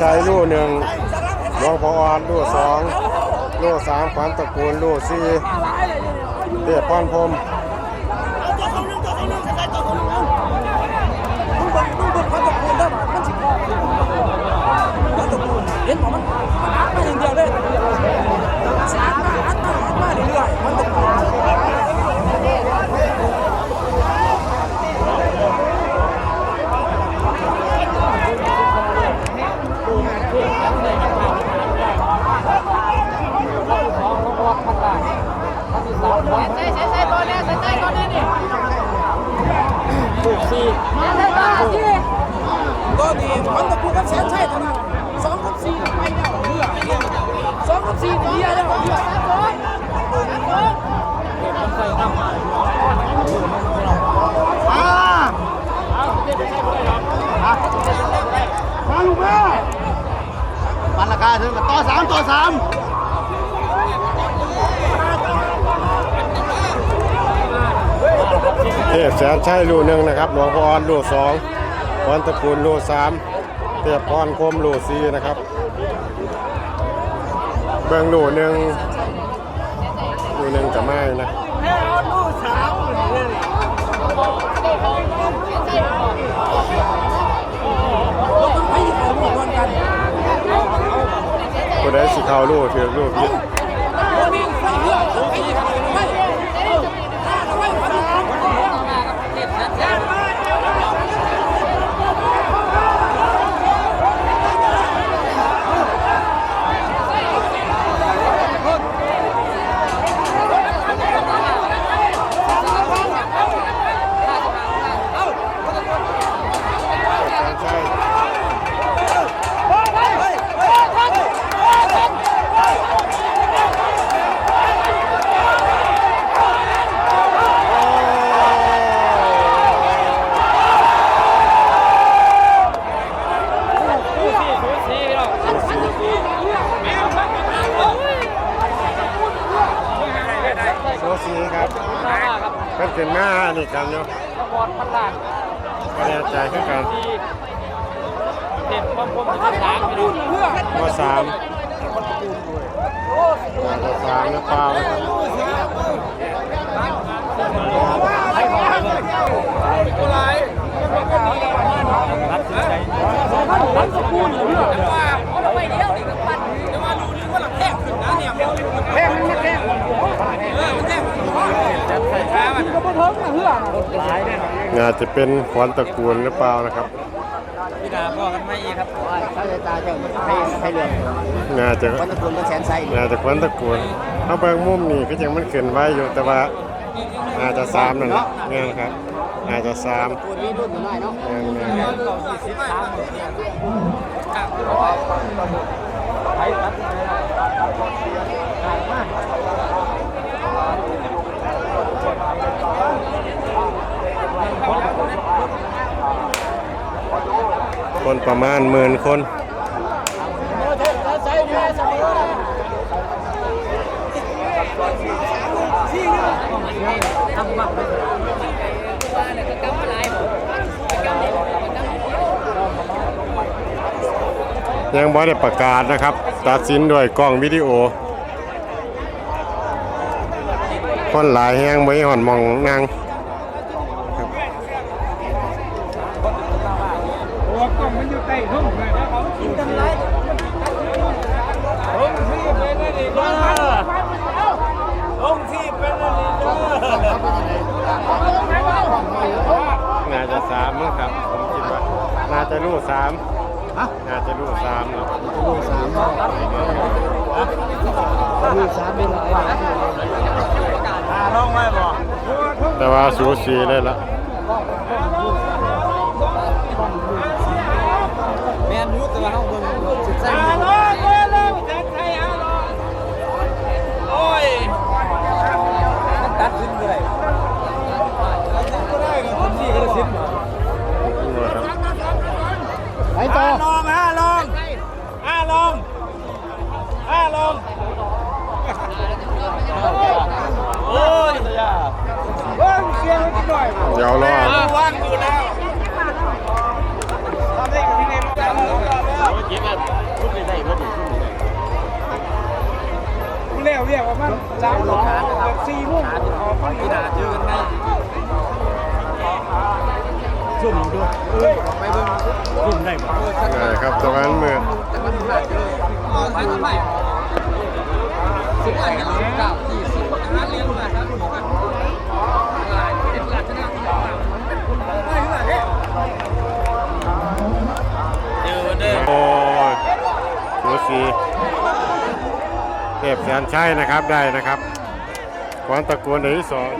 ชัยลู่หนึ่งหลวงพอออนลู่สองลู่สามขวัญตระกูลลู่สี่เตี้ยพรพรม สี่ใส่ตัวสี่ก็ดีพันตะกูกับแสนชัยเท่านั้นสองกับสี่ไปแล้วเพื่อสองกับสี่เดียวแล้วเพื่อมาลูกแม่มันราคาถึงกับต่อสามต่อสาม เท พแสนชัยลูหนึ่งนะครับ หลวงพ่ออ่อนลูสองขวัญตระกูลลูสามเตียพรพรหมลูสี่นะครับ เบื้องลูหนึ่งลูหนึ่งจะไม่นะผู้ใดสิเขาลูกถือลูยิด โซซีครับเป็นเกินมานี่กันเนาะบอลพันล้านก็แน่ใจคือกันสี่เด็ดป้อมป้อมพันสามไปดูว่าสามว่าสามนะเปล่านะครับพันตะกูลเลือดเอาไปเดีย งนะเฮือน่าจะเป็นขวัญตระกูลหรือเปล่านะครับพี่ดาพ่อกันไม่อีกครับเขาจะตาจะให้ให้เรืองน่าจะขวันตะกุลเป็นแสนไซน่าจะขวัญตระกูลเขาเบิ่งมุมนี่ก็ยังมันขึ้นไว้อยู่แต่ว่าน่าจจะสามนั่นแหละเนี่ยนะครับน่าจจะสามกุลมีรุ่นน้อยเนาะ เนี่ยเนี่ย ต่อยี่สิบสามไปครับ คนประมาณหมื่นคนยังบ่ได้ประกาศนะครับ ตัดสินด้วยกล้องวิดีโอ คนหลายแฮงบ่มีหอนมองนาง มันอยู่ใต้ห้องเลยแล้วเขากินกันไรห้องที่เป็นอะไรเด้อห้องที่เป็นอะไรเด้อน่าจะสามมั้งครับ ผมคิดว่า น่าจะลูกสามน่าจะลูกสามเนาะลูกสามลูกสามเป็นกว่าลองไว้บ่แต่ว่าสูสีเลยละ แมนยูแต่ว่าเขาเบิ่งสุดใจลองเลยเลยแทนไทยฮะลองโอ้ยมันตัดขึ้นเลยคนที่กระสินไปต่อลองฮะลองอ่าลองอ่าลองโอ้ยเบิ้งเสียงนิดหน่อยเดี๋ยวรอ ว่างอยู่แล้วทำได้กับที่ไหมาแล้วเก็บว่าชุดนี้ได้บ่ดีชุดนี้ได้เรียกเรียกว่ามันสามสองแบบสี่โมงออกมันกีฬาเจอกันได้ซุ่มดูไปเบิ่งซุ่มได้บ่ได้ครับตะวันมืดไปทำไมสิบแปดเก้ายี่สิบร้านเลี้ยง แสนชัยนะครับได้นะครับขวานตะกูลในที่สอง